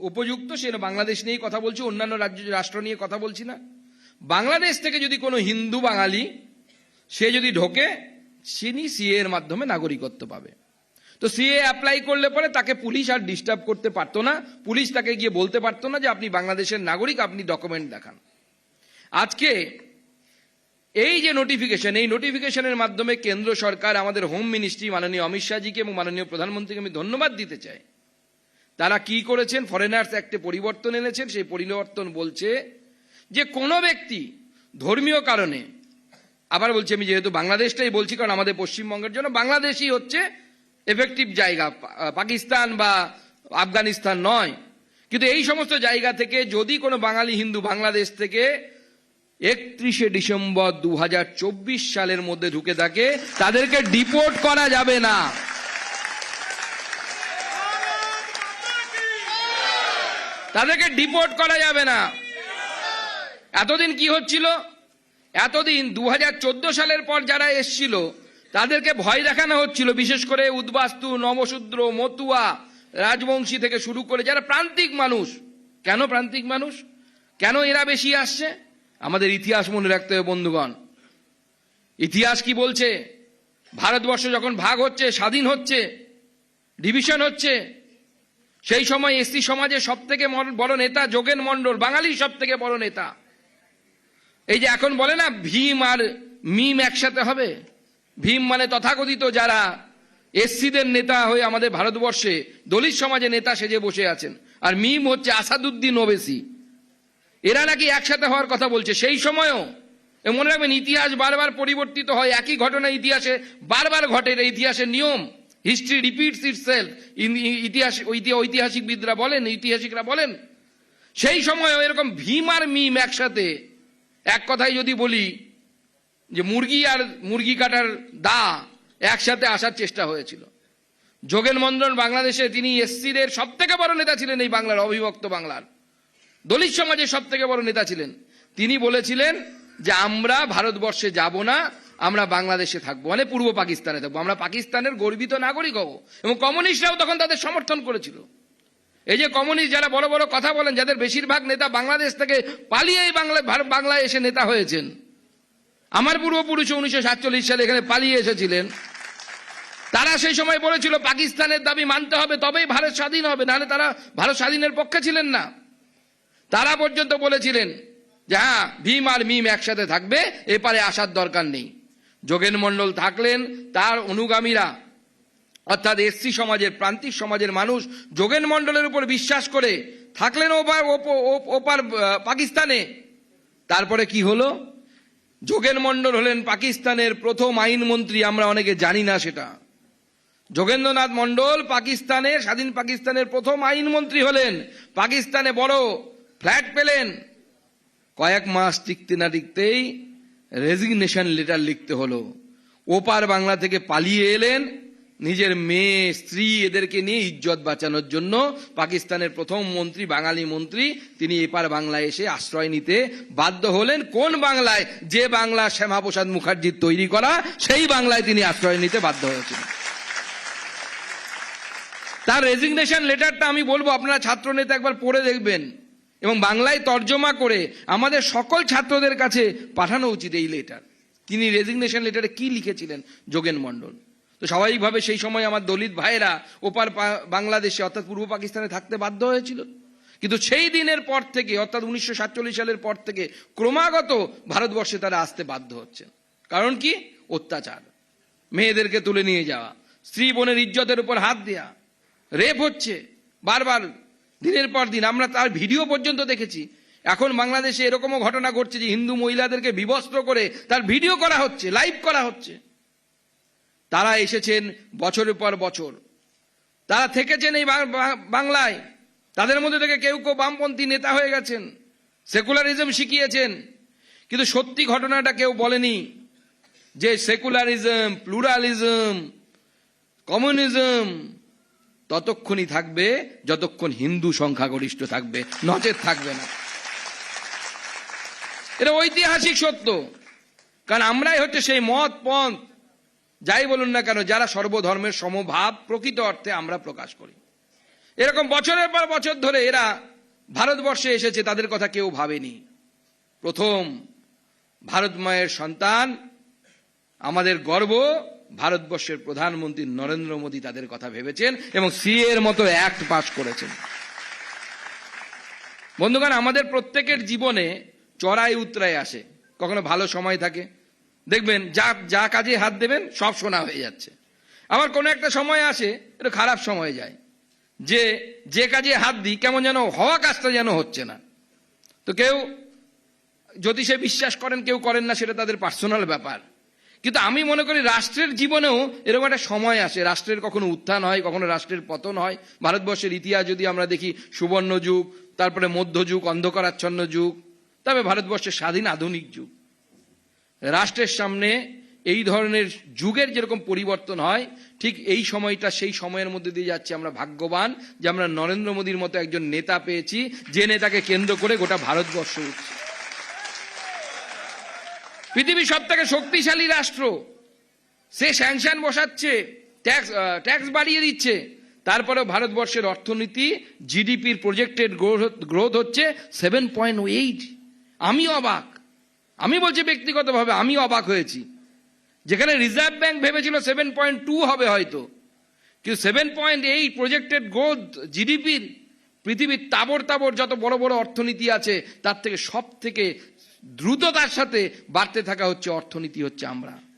উপযুক্ত, সে বাংলাদেশ নিয়েই কথা বলছি, অন্যান্য রাজ্য, রাষ্ট্র নিয়ে কথা বলছি না। বাংলাদেশ থেকে যদি কোনো হিন্দু বাঙালি, সে যদি ঢোকে তিনি সিএ এর মাধ্যমে নাগরিকত্ব পাবে। তো সিএ অ্যাপ্লাই করলে পরে তাকে পুলিশ আর ডিস্টার্ব করতে পারতো না। পুলিশ তাকে গিয়ে বলতে পারতো না যে আপনি বাংলাদেশের নাগরিক, আপনি ডকুমেন্ট দেখান। আজকে এই যে নোটিফিকেশন এই নোটিফিকেশনের মাধ্যমে কেন্দ্র সরকার আমাদের হোম মিনিস্ট্রি মাননীয় অমিত শাহজিকে এবং মাননীয় প্রধানমন্ত্রীকে আমি ধন্যবাদ দিতে চাই। তারা কি করেছেন? ফরেনার্স অ্যাক্টে পরিবর্তন এনেছেন। সেই পরিবর্তন বলছে যে কোনো ব্যক্তি ধর্মীয় কারণে, আবার বলছি আমি যেহেতু বাংলাদেশটাই বলছি, কারণ আমাদের পশ্চিমবঙ্গের জন্য বাংলাদেশই হচ্ছে এফেক্টিভ জায়গা। পাকিস্তান বা আফগানিস্তান নয়। কিন্তু এই সমস্ত জায়গা থেকে যদি কোনো বাঙালি হিন্দু বাংলাদেশ থেকে একত্রিশে ডিসেম্বর দু হাজার চব্বিশ সালের মধ্যে ঢুকে থাকে, তাদেরকে ডিপোর্ট করা যাবে না। তাদেরকে ডিপোর্ট করা যাবে না। এতদিন কি হচ্ছিল? এতদিন দু হাজার চোদ্দ সালের পর যারা এসছিল, তাদেরকে ভয় দেখানো হচ্ছিল, বিশেষ করে উদ্বাস্তু, নবশূদ্র, মতুয়া, রাজবংশী থেকে শুরু করে যারা প্রান্তিক মানুষ। কেন প্রান্তিক মানুষ? কেন এরা বেশি আসছে? আমাদের ইতিহাস মনে রাখতে হবে, বন্ধুগণ। ইতিহাস কি বলছে? ভারতবর্ষ যখন ভাগ হচ্ছে, স্বাধীন হচ্ছে, ডিভিশন হচ্ছে সেই সময় এসসি সমাজের সব থেকে বড় নেতা যোগেন মণ্ডল বাঙালি সব থেকে বড় নেতা। এই যে এখন বলে না, ভীম আর মিম একসাথে হবে? ভীম মানে তথাকথিত যারা এসসিদের নেতা হয়ে আমাদের ভারতবর্ষে, দলিত সমাজে নেতা সেজে বসে আছেন। আর মিম হচ্ছে আসাদুদ্দিন ওবেসি। এরা নাকি একসাথে হওয়ার কথা বলছে। সেই সময়ও মনে রাখবেন, ইতিহাস বারবার পরিবর্তিত হয়। একই ঘটনা ইতিহাসে বারবার ঘটে ইতিহাসের নিয়ম। হিস্ট্রি রিপিটস ইট সেলফ ইতিহাস ঐতি- ঐতিহাসিকবিদরা বলেন ইতিহাসিকরা বলেন, সেই সময়ও এরকম ভীম আর মিম একসাথে, এক কথায় যদি বলি, যে মুরগি আর মুরগি কাটার দা একসাথে আসার চেষ্টা হয়েছিল। যোগেন মন্ডল বাংলাদেশে তিনি এসসিদের সব থেকে বড় নেতা ছিলেন এই বাংলার, অবিভক্ত বাংলার। দলিত সমাজের সব থেকে বড় নেতা ছিলেন। তিনি বলেছিলেন যে, আমরা ভারতবর্ষে যাব না আমরা বাংলাদেশে থাকব মানে পূর্ব পাকিস্তানে থাকব। আমরা পাকিস্তানের গর্বিত নাগরিক হব। এবং কমিউনিস্টরাও তখন তাদের সমর্থন করেছিল। এই যে কমিউনিস্ট যারা বড় বড় কথা বলেন, যাদের বেশিরভাগ নেতা বাংলাদেশ থেকে পালিয়ে বাংলা বাংলায় এসে নেতা হয়েছেন। আমার পূর্বপুরুষ উনিশশো সাতচল্লিশ সালে এখানে পালিয়ে এসেছিলেন। তারা সেই সময় বলেছিল, পাকিস্তানের দাবি মানতে হবে, তবেই ভারত স্বাধীন হবে, নাহলে তারা ভারত স্বাধীনের পক্ষে ছিলেন না। তারা পর্যন্ত বলেছিলেন যে হ্যাঁ ভীম আর মিম একসাথে থাকবে, এপারে আসার দরকার নেই। যোগেন মণ্ডল থাকলেন, তার অনুগামীরা, অর্থাৎ এসসি সমাজের, প্রান্তিক সমাজের মানুষ যোগেন মণ্ডলের উপর বিশ্বাস করে থাকলেন ওপার ওপ- ওপ- ওপার পাকিস্তানে। তারপরে কি হলো? যোগেন মণ্ডল হলেন পাকিস্তানের প্রথম আইনমন্ত্রী, আমরা অনেকে জানি না সেটা। যোগেন্দ্রনাথ মণ্ডল পাকিস্তানে, স্বাধীন পাকিস্তানের প্রথম আইনমন্ত্রী হলেন। পাকিস্তানে বড় ফ্ল্যাট পেলেন। কয়েক মাস টিকতে না টিকতেই রেজিগনেশন লেটার লিখতে হলো। ওপার বাংলা থেকে পালিয়ে এলেন নিজের মেয়ে, স্ত্রী এদেরকে নিয়ে ইজ্জত বাঁচানোর জন্য পাকিস্তানের প্রথম মন্ত্রী, বাঙালি মন্ত্রী, তিনি এপার বাংলায় এসে আশ্রয় নিতে বাধ্য হলেন। কোন বাংলায়? যে বাংলা শ্যামাপ্রসাদ মুখার্জির তৈরি করা, সেই বাংলায় তিনি আশ্রয় নিতে বাধ্য হয়েছিলেন। তার রেজিগনেশন লেটারটা আমি বলব, আপনারা ছাত্র নেতা একবার পড়ে দেখবেন। এবং বাংলায় তর্জমা করে আমাদের সকল ছাত্রদের কাছে পাঠানো উচিত এই লেটার তিনি রেজিগনেশন লেটারে কি লিখেছিলেন, যোগেন মণ্ডল? তো স্বাভাবিকভাবে সেই সময় আমার দলিত ভাইয়েরা ওপার বাংলাদেশে, অর্থাৎ পূর্ব পাকিস্তানে থাকতে বাধ্য হয়েছিল। কিন্তু সেই দিনের পর থেকে, অর্থাৎ উনিশশো সাতচল্লিশ সালের পর থেকে ক্রমাগত ভারতবর্ষে তারা আসতে বাধ্য হচ্ছে। কারণ কি? অত্যাচার। মেয়েদেরকে তুলে নিয়ে যাওয়া, স্ত্রী বোনের ইজ্জতের উপর হাত দেয়া। রেপ হচ্ছে, বারবার দিনের পর দিন, আমরা তার ভিডিও পর্যন্ত দেখেছি। এখন বাংলাদেশে এরকমও ঘটনা ঘটছে যে হিন্দু মহিলাদেরকে বিবস্ত্র করে তার ভিডিও করা হচ্ছে, লাইভ করা হচ্ছে। তারা এসেছেন বছরের পর বছর। তারা থেকেছেন এই বাংলায়। তাদের মধ্যে থেকে কেউ কেউ বামপন্থী নেতা হয়ে গেছেন, সেকুলারিজম শিখিয়েছেন। কিন্তু সত্যি ঘটনাটা কেউ বলেনি যে সেকুলারিজম, প্লুরালিজম, কমিউনিজম ততক্ষণই থাকবে, যতক্ষণ হিন্দু সংখ্যাগরিষ্ঠ থাকবে। নচেত থাকবে না। এটা ঐতিহাসিক সত্য। কারণ আমরাই হচ্ছে সেই মত পন্থ। যাই বলুন না কেন, যারা সর্বধর্মের সমভাব প্রকৃত অর্থে আমরা প্রকাশ করি। এরকম বছরের পর বছর ধরে এরা ভারতবর্ষে এসেছে, তাদের কথা কেউ ভাবেনি। প্রথম ভারত মায়ের সন্তান, আমাদের গর্ব ভারতবর্ষের প্রধানমন্ত্রী নরেন্দ্র মোদী তাদের কথা ভেবেছেন এবং সিএ এর মতো অ্যাক্ট পাস করেছেন। বন্ধুগণ, আমাদের প্রত্যেকের জীবনে চড়াই উতরাই আসে। কখনো ভালো সময় থাকে। দেখবেন, যা যা কাজে হাত দেবেন, সব শোনা হয়ে যাচ্ছে। আবার কোনো একটা সময় আসে, একটু খারাপ সময় যায়। যে যে কাজে হাত দিই, কেমন যেন হওয়া কাজটা যেন হচ্ছে না। তো কেউ, জ্যোতিষে বিশ্বাস করেন, কেউ করেন না, সেটা তাদের পার্সোনাল ব্যাপার। কিন্তু আমি মনে করি রাষ্ট্রের জীবনেও এরকম একটা সময় আসে। রাষ্ট্রের কখনো উত্থান হয়, কখনো রাষ্ট্রের পতন হয়। ভারতবর্ষের ইতিহাস যদি আমরা দেখি, সুবর্ণ যুগ, তারপরে মধ্যযুগ অন্ধকারাচ্ছন্ন যুগ, তবে ভারতবর্ষের স্বাধীন আধুনিক যুগ। রাষ্ট্রের সামনে এই ধরনের যুগের যেরকম পরিবর্তন হয়, ঠিক এই সময়টা সেই সময়ের মধ্যে দিয়ে যাচ্ছে আমরা ভাগ্যবান যে আমরা নরেন্দ্র মোদীর মতো একজন নেতা পেয়েছি, যে নেতাকে কেন্দ্র করে গোটা ভারতবর্ষ উঠছে। পৃথিবীর সব থেকে শক্তিশালী রাষ্ট্র। সে স্যাংশন বসাচ্ছে, ট্যাক্স ট্যাক্স বাড়িয়ে দিচ্ছে। তারপরেও ভারতবর্ষের অর্থনীতি, জিডিপির প্রজেক্টেড গ্রোথ হচ্ছে সেভেন পয়েন্ট এইট। আমি অবাক। আমি বলছি ব্যক্তিগতভাবে, আমি অবাক হয়েছি। যেখানে রিজার্ভ ব্যাংক ভেবেছিল সেভেন পয়েন্ট টু হবে হয়তো। কিন্তু seven point eight projected growth, জিডিপির পৃথিবীর তাবর তাবর যত বড় বড় অর্থনীতি আছে, তার থেকে সব থেকে দ্রুততার সাথে বাড়তে থাকা হচ্ছে অর্থনীতি হচ্ছে আমরা।